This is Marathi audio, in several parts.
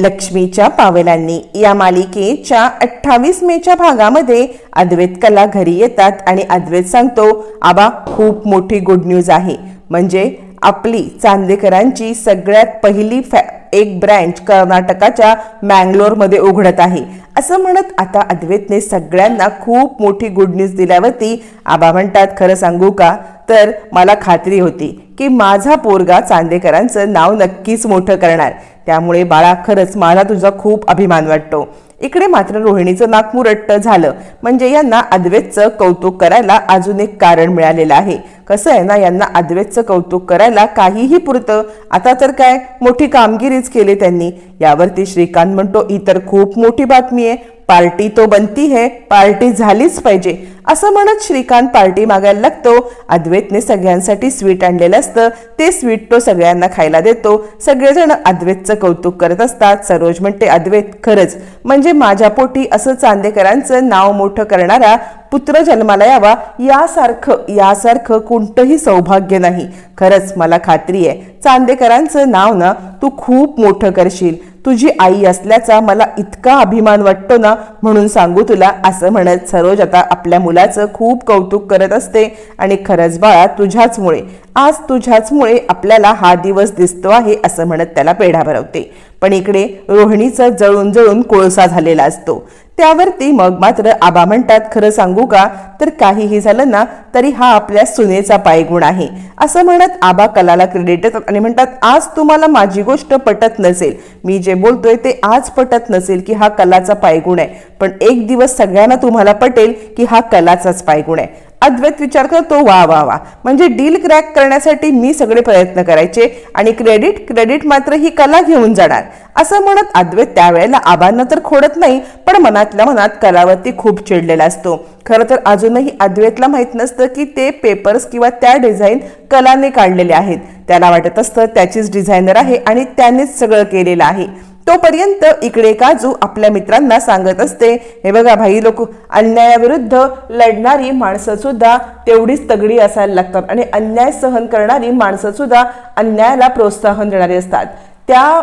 लक्ष्मीच्या पावलांनी या मालिकेच्या अठ्ठावीस मेच्या भागामध्ये अद्वैत कला घरी येतात आणि अद्वैत सांगतो आबा खूप मोठी गुड न्यूज आहे. म्हणजे आपली चांदेकरांची सगळ्यात पहिली फॅ एक ब्रँच कर्नाटकाच्या मँगलोरमध्ये उघडत आहे. असं म्हणत आता अद्वैतने सगळ्यांना खूप मोठी गुड न्यूज दिल्यावरती आबा म्हणतात खरं सांगू का? तर मला खात्री होती की माझा पोरगा चांदेकरांचं नाव नक्कीच मोठं करणार. त्यामुळे बाळा खरंच मला तुझा खूप अभिमान वाटतो. इकडे मात्र रोहिणीचं नाक मुरट्ट झालं. म्हणजे यांना अद्वैतचं कौतुक करायला अजून एक कारण मिळालेलं आहे. कसं आहे ना यांना अद्वैतचं कौतुक करायला काहीही पुरतं. आता तर काय? मोठी कामगिरीच केली त्यांनी. यावरती श्रीकांत म्हणतो इतर खूप मोठी बातमी आहे. पार्टी तो बनती है. पार्टी झालीच पाहिजे. असं म्हणत श्रीकांत पार्टी मागायला लागतो. अद्वैतने सगळ्यांसाठी स्वीट आणलेलं असतं. ते स्वीट तो सगळ्यांना खायला देतो. सगळेजण अद्वैतचं कौतुक करत असतात. सरोज म्हणते अद्वैत खरंच. म्हणजे माझ्या पोटी असं चांदेकरांचं नाव मोठं करणारा पुत्र जन्माला यावा यासारखं यासारखं कोणतंही सौभाग्य नाही. खरंच मला खात्री आहे चांदेकरांचं नाव ना तू खूप मोठं करशील. तुझी आई असल्याचा मला इतका अभिमान वाटतो ना म्हणून सांगू तुला असं म्हणत सरोज आता आपल्या मुलाचं खूप कौतुक करत असते. आणि खरंच बाळा तुझ्याचमुळे आज तुझ्याचमुळे आपल्याला हा दिवस दिसतो आहे असं म्हणत त्याला पेढा भरवते. पण इकडे रोहिणीचं जळून जळून कोळसा झालेला असतो. त्यावरती मग मात्र आबा म्हणतात खरं सांगू का? तर काहीही झालं ना तरी हा आपल्या सुनेचा पायगुण आहे. असं म्हणत आबा कलाला क्रेडिट देतात आणि म्हणतात आज तुम्हाला माझी गोष्ट पटत नसेल. मी जे बोलतोय ते आज पटत नसेल की हा कलाचा पायगुण आहे. पण एक दिवस सगळ्यांना तुम्हाला पटेल की हा कलाचाच पायगुण आहे. अद्वैत विचार करतो वा वा वा. म्हणजे डील क्रॅक करण्यासाठी मी सगळे प्रयत्न करायचे आणि क्रेडिट क्रेडिट मात्र ही कला घेऊन जाणार. असं म्हणत अद्वैत त्यावेळेला आबांना तर खोडत नाही पण मनातल्या मनात कलावरती खूप चिडलेला असतो. खरं तर अजूनही अद्वैतला माहीत नसतं की ते पेपर्स किंवा त्या डिझाईन कलाने काढलेले आहेत. त्याला वाटत असतं त्याचीच डिझायनर आहे आणि त्यानेच सगळं केलेलं आहे. तोपर्यंत इकडे काजू आपल्या मित्रांना सांगत असते. हे बघा भाई लोक अन्यायाविरुद्ध लढणारी माणसं सुद्धा तेवढीच तगडी असायला लागतात आणि अन्याय सहन करणारी माणसं सुद्धा अन्यायाला प्रोत्साहन देणारी असतात. त्या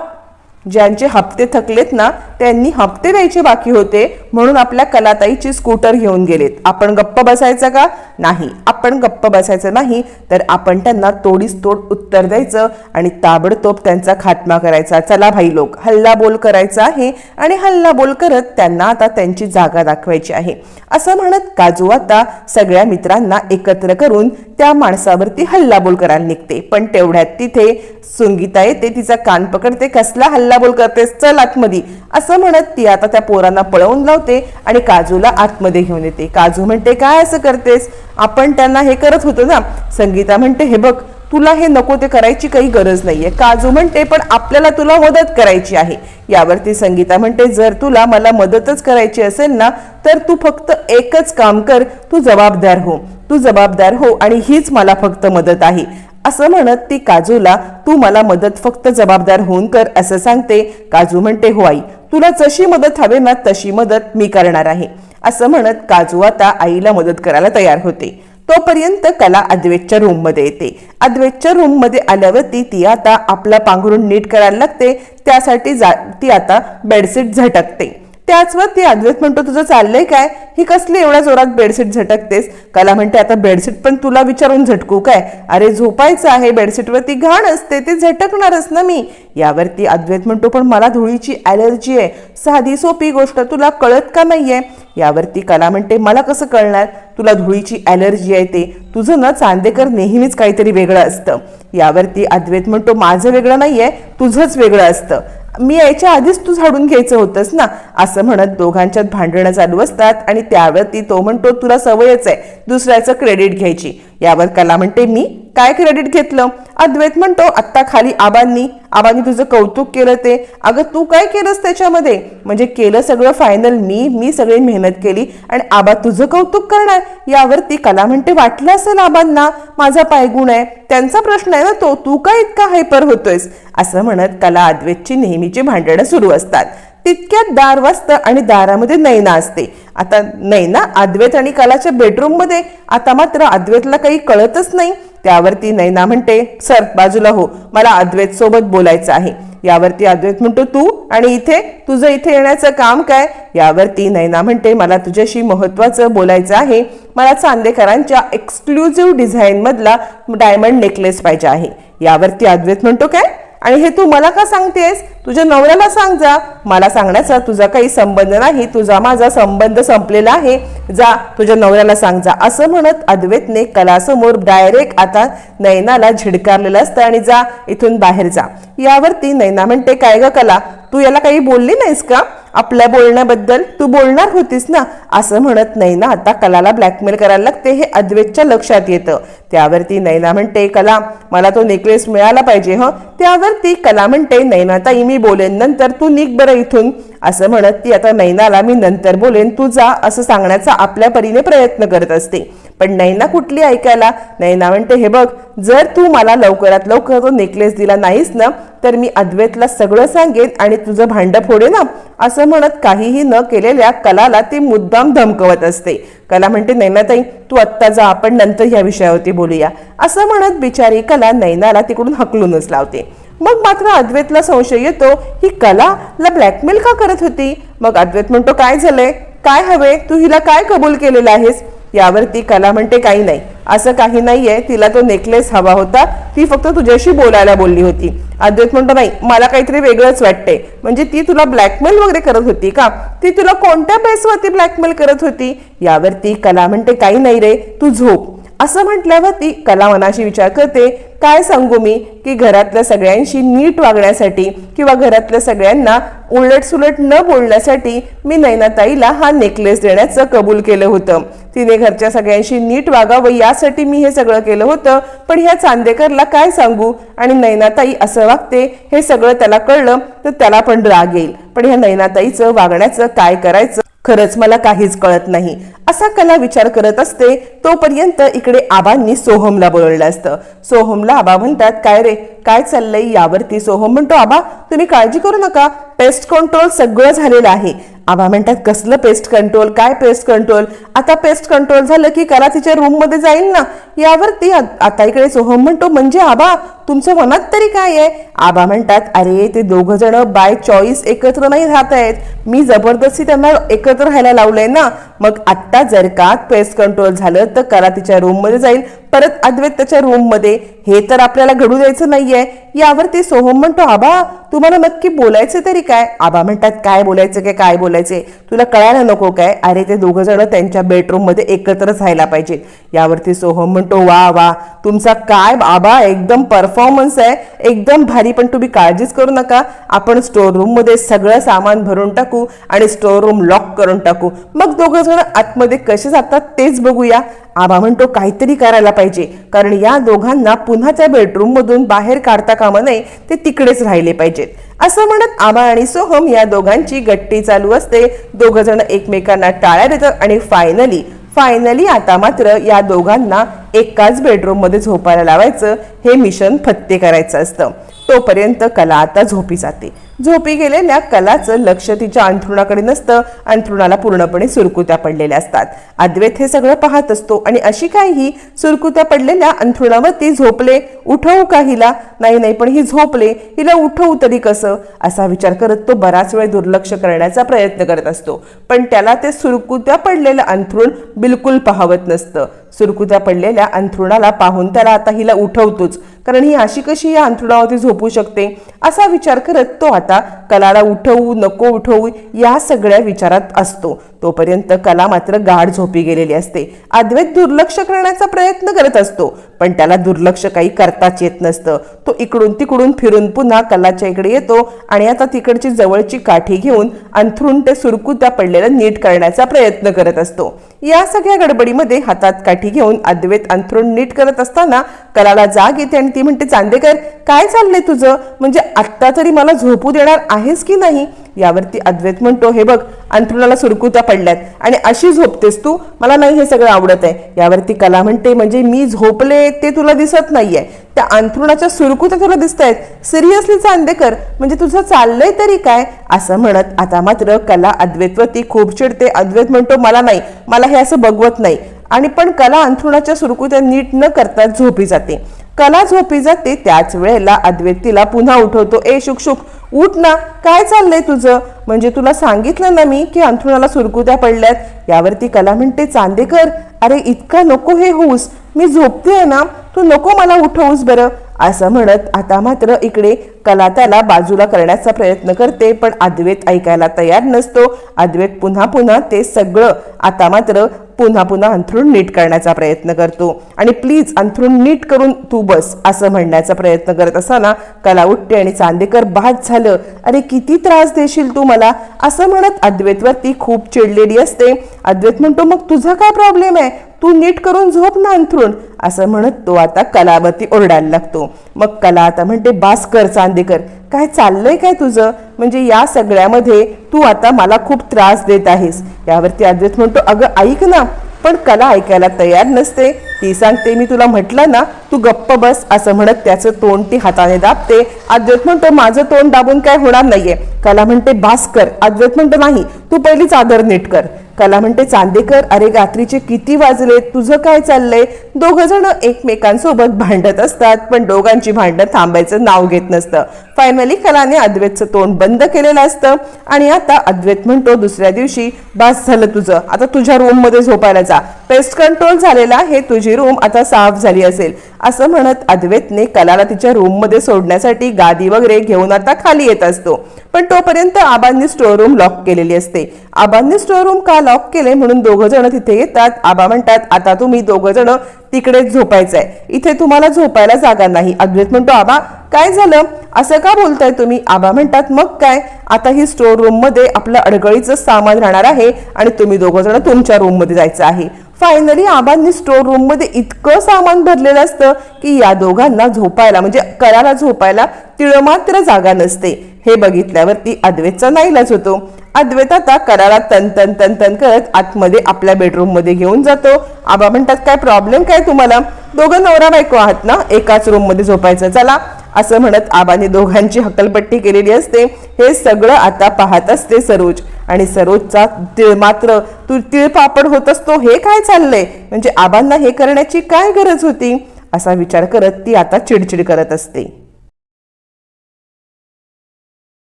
ज्यांचे हप्ते थकलेत ना त्यांनी हप्ते द्यायचे बाकी होते म्हणून आपल्या कलाताईची स्कूटर घेऊन गेलेत. आपण गप्प बसायचं का? नाही. आपण गप्प बसायचं नाही तर आपण त्यांना तोडीस तोड उत्तर द्यायचं आणि ताबडतोब त्यांचा खात्मा करायचा. चला भाई लोक हल्ला बोल करायचा आहे आणि हल्ला बोल करत त्यांना आता त्यांची जागा दाखवायची आहे. असं म्हणत काजू आता सगळ्या मित्रांना एकत्र करून त्या माणसावरती हल्ला बोल करायला निघते. पण तेवढ्यात तिथे सुंगीता येते तिचा कान पकडते कसला हल्ला बोल करतेस चल आतमध्ये. असं म्हणत ती आता त्या पोरांना पळवून लावते आणि काजूला आतमध्ये घेऊन येते. काजू म्हणते काय असं करतेस? आपण त्यांना हे करत होतो ना. संगीता म्हणते हे बघ तुला हे नको ते करायची काही गरज नाहीये. काजू म्हणते पण आपल्याला तुला मदत करायची आहे. यावरती संगीता म्हणते जर तुला मला मदतच करायची असेल ना तर तू फक्त एकच काम कर तू जबाबदार हो. तू जबाबदार हो आणि हीच मला फक्त मदत आहे. असं म्हणत ती काजूला तू मला मदत फक्त जबाबदार होऊन कर असं सांगते. काजू म्हणते हो आई तुला जशी मदत हवे ना तशी मदत मी करणार आहे. असं म्हणत काजू आता आईला मदत करायला तयार होते. तोपर्यंत कला अद्वैतच्या रूममध्ये येते. अद्वैतच्या रूममध्ये आल्यावरती ती आता आपला पांघरून नीट करायला लागते. त्यासाठी जा ती आता बेडशीट झटकते. त्याचवर ती अद्वैत म्हणतो तुझं चाललंय काय? ही कसली एवढ्या जोरात बेडशीट झटकतेस? कला म्हणते आता बेडशीट पण तुला विचारून झटकू काय? अरे झोपायचं आहे बेडशीटवरती घाण असते ते झटकणारच ना मी. यावरती अद्वैत म्हणतो पण मला धुळीची ॲलर्जी आहे. साधी सोपी गोष्ट तुला कळत का नाहीये? यावरती कला म्हणते मला कसं कळणार? तुला धुळीची ॲलर्जी आहे ते. तुझं ना चांदेकर नेहमीच काहीतरी वेगळं असतं. यावरती अद्वैत म्हणतो माझं वेगळं नाहीये तुझंच वेगळं असतं. मी यायच्या आधीच तू झाडून घ्यायचं होतंस ना? असं म्हणत दोघांच्यात भांडणं चालू असतात आणि त्यावरती तो म्हणतो तुला सवयच आहे दुसऱ्याचं क्रेडिट घ्यायची. यावर कला म्हणते मी काय क्रेडिट घेतलं? अद्वैत म्हणतो आत्ता खाली आबांनी आबांनी तुझं कौतुक केलं ते. अगं तू काय केलंस त्याच्यामध्ये? म्हणजे केलं सगळं फायनल मी मी सगळी मेहनत केली आणि आबा तुझं कौतुक करणार. यावरती कला म्हणते वाटलं असेल आबांना? माझा पायगुण आहे. त्यांचा प्रश्न आहे ना तो तू काय इतका हायपर होतोयस? असं म्हणत कला अद्वैतची नेहमीची भांडणं सुरू असतात. तितक्यात दार वाजतं आणि दारामध्ये नैना असते. आता नैना अद्वैत आणि कलाच्या बेडरूममध्ये आता मात्र अद्वैतला काही कळतच नाही. त्यावरती नैना म्हणते सर बाजूला हो मला अद्वैत सोबत बोलायचं आहे. यावरती अद्वैत म्हणतो तू आणि इथे तुझं इथे येण्याचं काम काय? यावरती नैना म्हणते मला तुझ्याशी महत्वाचं बोलायचं आहे. मला चांदेकरांच्या एक्सक्लुझिव्ह डिझाईनमधला डायमंड नेकलेस पाहिजे आहे. यावरती अद्वैत म्हणतो काय? आणि हे तू मला का सांगतेस? तुझ्या नवऱ्याला सांग जा. मला सांगण्याचा तुझा काही संबंध नाही. तुझा माझा संबंध संपलेला आहे. जा तुझ्या नवऱ्याला सांग जा. असं म्हणत अद्वैतने कलासमोर डायरेक्ट आता नयनाला झिडकारलेलं असतं आणि जा इथून बाहेर जा. यावरती नैना म्हणते काय ग कला? तू याला काही बोलली नाहीस का? आपल्या बोलण्याबद्दल तू बोलणार होतीस ना? असं म्हणत नैना आता कलाला ब्लॅकमेल करायला लागते हे अद्वैतच्या लक्षात येतं. त्यावरती नैना म्हणते कला मला तो नेकलेस मिळाला पाहिजे ह? त्यावरती कला म्हणते नैनाताई मी बोलेन नंतर तू निघ बरं इथून. असं म्हणत ती आता नैनाला मी नंतर बोलेन तू जा असं सांगण्याचा आपल्या परीने प्रयत्न करत असते. पण नैना कुठली ऐकायला? नैना म्हणते हे बघ जर तू मला लवकरात लवकर तो नेकलेस दिला नाहीस ना तर मी अद्वैतला सगळं सांगेन आणि तुझं भांडं फोडे ना. असं म्हणत काहीही न केलेल्या कलाला ती मुद्दाम धमकवत असते. कला म्हणते नैनाताई तू आत्ता जा आपण नंतर ह्या विषयावरती बोलूया. असं म्हणत बिचारी कला नैनाला तिकडून हकलूनच लावते. मग मात्र अद्वैतला संशय येतो ही कलाला ब्लॅकमेल का करत होती? मग अद्वैत म्हणतो काय झालंय? काय हवे तू हिला काय कबूल केलेलं आहेस? यावरती कला म्हणते काही नाही. असं काही नाहीये. तिला तो नेकलेस हवा होता. ती फक्त तुझ्याशी बोलायला बोलली होती. अद्वैत म्हणतो नाही मला काहीतरी वेगळंच वाटते म्हणजे ती तुला ब्लॅकमेल वगैरे करत होती का? ती तुला कोणत्या बेसवरती ब्लॅकमेल करत होती? यावर ती कला म्हणते काही नाही रे. तू झोप. असं म्हटल्यावर ती कला मनाशी विचार करते काय सांगू मी की घरातल्या सगळ्यांशी नीट वागण्यासाठी किंवा घरातल्या सगळ्यांना उलट सुलट न बोलण्यासाठी मी नैनाताईला हा नेकलेस देण्याचं कबूल केलं होतं. तिने घरच्या सगळ्यांशी नीट वागावं यासाठी मी हे सगळं केलं होतं पण ह्या चांदेकरला काय सांगू? आणि नैनाताई असं वागते हे सगळं त्याला कळलं तर त्याला पण राग येईल पण ह्या नैनाताईचं वागण्याचं काय करायचं खरंच मला काहीच कळत नाही. असा कला विचार करत असते तोपर्यंत इकडे आबांनी सोहमला बोलवलं असतं. सोहमला आबा म्हणतात काय रे काय चाललंय यावरती सोहम? म्हणतो आबा तुम्ही काळजी करू नका. पेस्ट कंट्रोल सगळं झालेलं आहे. आबा म्हणतात कसलं पेस्ट कंट्रोल काय पेस्ट कंट्रोल आता पेस्ट कंट्रोल झालं की करा तिच्या रूममध्ये जाईल ना. यावरती आता इकडे सोहम म्हणतो म्हणजे आबा तुमच्या मनात तरी काय आहे? आबा म्हणतात अरे ते दोघं जण बाय चॉईस एकत्र नाही राहत आहेत. मी जबरदस्ती त्यांना एकत्र राहायला लावलंय ना. मग आत्ता जर का पेस्ट कंट्रोल झालं तर करा तिच्या रूममध्ये जाईल. परत अद्वैत त्याच्या रूममध्ये हे तर आपल्याला घडू द्यायचं नाहीये. यावरती सोहम म्हणतो आबा तुम्हाला नक्की बोलायचं तरी काय? आबा म्हणतात काय बोलायचं काय? काय बोलायचे तुला कळायला नको काय? अरे ते दोघं जण त्यांच्या बेडरूममध्ये एकत्र राहायला पाहिजे यावरती सोहम म्हणतो वा वा तुमचा काय? आबा एकदम परफॉर्मन्स आहे. एकदम भारी पण तुम्ही काळजीच करू नका. आपण स्टोर रूममध्ये सगळं सामान भरून टाकू आणि स्टोर रूम लॉक करून टाकू. मग दोघं जण आतमध्ये कसे जातात तेच बघूया. आबा म्हणतो काहीतरी करायला पाहिजे. कारण या दोघांना पुन्हा त्या बेडरूम मधून बाहेर काढता कामा नये ते तिकडेच राहिले पाहिजेत. असं म्हणत आबा आणि सोहम या दोघांची गट्टी चालू असते. दोघ जण एकमेकांना टाळ्या देतात आणि फायनली फायनली आता मात्र या दोघांना एकाच बेडरूममध्ये झोपायला लावायचं हे मिशन फत्ते करायचं असतं. तोपर्यंत कला आता झोपी जाते. झोपी गेलेल्या कलाचं लक्ष तिच्या अंथरुणाकडे नसतं अंथरुणाला पूर्णपणे सुरकुत्या पडलेल्या असतात. अद्वैत हे सगळं पाहत असतो आणि अशी काय ही सुरकुत्या पडलेल्या अंथरुणावरती झोपले उठवू का हिला? नाही नाही पण ही झोपले हिला उठवू तरी कसं? असा विचार करत तो बराच वेळ दुर्लक्ष करण्याचा प्रयत्न करत असतो. पण त्याला ते सुरकुत्या पडलेलं अंथरुण बिलकुल पाहवत नसतं. सुरकुत्या पडलेल्या अंथरुणाला पाहून त्याला आता हिला उठवतोच. कारण ही अशी कशी या अंथरुणावरती झोपू शकते? असा विचार करत तो आता कलाला उठवू नको उठवू या सगळ्या विचारात असतो. तोपर्यंत कला मात्र गाढ झोपी गेलेली असते. अद्वैत दुर्लक्ष करण्याचा प्रयत्न करत असतो. पण त्याला दुर्लक्ष काही करताच येत नसतं. तो इकडून तिकडून फिरून पुन्हा कलाच्या इकडे येतो आणि आता तिकडची जवळची काठी घेऊन अंथरून ते सुरकुत्या पडलेलं नीट करण्याचा प्रयत्न करत असतो. या सगळ्या गडबडीमध्ये हातात काठी घेऊन अद्वैत अंथरूण नीट करत असताना कलाला जाग येते आणि ती म्हणते चांदेकर काय चाललंय तुझं? म्हणजे आत्ता तरी मला झोपू देणार आहेस की नाही? यावरती अद्वैत म्हणतो हे बघ अंथरुणाला सुरकुत्या पडल्यात आणि अशी झोपतेस तू? मला नाही हे सगळं आवडत आहे. यावरती कला म्हणते म्हणजे मी झोपले ते तुला दिसत नाहीये. त्या अंथरुणाच्या सुरकुत्या तुला दिसत आहेत सिरियसली चांदेकर म्हणजे तुझं चाललंय तरी काय? असं म्हणत आता मात्र कला अद्वैतवरती खूप चिडते. अद्वैत म्हणतो मला नाही. मला हे असं बघवत नाही. आणि पण कला अंथरुणाच्या सुरकुत्या नीट न करता झोपी जाते. कला झोपी जाते त्याच वेळेला अद्वैत तिला पुन्हा उठवतो. ए शुकशुक उठ ना. काय चाललंय तुझं? म्हणजे तुला सांगितलं ना मी की अंथरुणाला सुरकुत्या पडल्यात. यावरती कला म्हणते चांदेकर अरे इतका नको हे होऊस. मी झोपते ना. तू नको मला उठवूस बरं. असं म्हणत आता मात्र इकडे कला त्याला बाजूला करण्याचा प्रयत्न करते पण अद्वैत ऐकायला तयार नसतो. अद्वैत पुन्हा पुन्हा ते सगळं आता मात्र पुन्हा पुन्हा अंथरूण नीट करण्याचा प्रयत्न करतो. आणि प्लीज अंथरूण नीट करून तू बस असं म्हणण्याचा प्रयत्न करत असताना कला उठते आणि चांदेकर बाद झालं. अरे किती त्रास देशील तू मला? असं म्हणत अद्वैतवरती खूप चिडलेली असते. अद्वैत म्हणतो मग तुझा काय प्रॉब्लेम आहे? तू नीट करून झोप ना अंथरूण. असं म्हणत तो आता कलावरती ओरडायला लागतो. मग कला आता म्हणते बास कर चांदेकर काय चाललंय काय तुझं? म्हणजे या सगळ्यामध्ये तू आता मला खूप त्रास देत आहेस. यावरती अद्वैत म्हणतो अगं ऐक ना पण कला ऐकायला तयार नसते. ती सांगते मी तुला म्हटलं ना तू गप्प बस असं म्हणत त्याचं तोंड ती हाताने दाबते. अद्वैत म्हणतो माझं तोंड दाबून काय होणार नाहीये. कला म्हणते भास्कर. अद्वैत म्हणतो नाही तू पहिली चादर नीट कर. कला म्हणते चांदेकर अरे रात्रीचे किती वाजले तुझं काय चाललंय? दोघं जण एकमेकांसोबत भांडत असतात पण दोघांची भांडणं थांबायचं नाव घेत नसतं. फायनली कलाने अद्वैतचं तोंड बंद केलेलं असतं. आणि आता अद्वैत म्हणतो दुसऱ्या दिवशी बास झालं तुझं. आता तुझ्या रूममध्ये झोपायला जा. पेस्ट कंट्रोल झालेला हे तुझी रूम आता साफ झाली असेल. असं म्हणत अद्वैतने कलाला तिच्या रूममध्ये सोडण्यासाठी गादी वगैरे घेऊन आता खाली येत असतो. पण तोपर्यंत आबांनी स्टोर रूम लॉक केलेली असते. आबांनी स्टोर रूम का लॉक केले म्हणून दोघं जण तिथे येतात. आबा म्हणतात आता तुम्ही दोघं जण तिकडेच झोपायचंय. इथे तुम्हाला झोपायला जागा नाही. अद्वैत म्हणतो आबा काय झालं? असं का बोलताय तुम्ही? आबा म्हणतात मग काय? आता ही स्टोर रूममध्ये आपलं अडगळीचं सामान राहणार आहे आणि तुम्ही दोघं जण तुमच्या रूममध्ये जायचं आहे. फायनली आबांनी स्टोर रूममध्ये इतकं सामान भरलेलं असतं की या दोघांना झोपायला म्हणजे कराला झोपायला तिळमात्र जागा नसते. हे बघितल्यावरती अद्वैतचा नाईलाज होतो. अद्वैत आता कराला तन तन तन तन करत आतमध्ये आपल्या बेडरूममध्ये घेऊन जातो. आबा म्हणतात काय प्रॉब्लेम काय तुम्हाला? दोघं नवरा बायको आहात ना? एकाच रूममध्ये झोपायचं. चला असं म्हणत आबाने दोघांची हकलपट्टी केलेली असते. हे सगळं आता पाहत असते सरोज. आणि सरोजचा तिळ मात्र तू तिळपापड होत असतो. हे काय चाललंय? म्हणजे आबांना हे करण्याची काय गरज होती? असा विचार करत ती आता चिडचिड करत असते.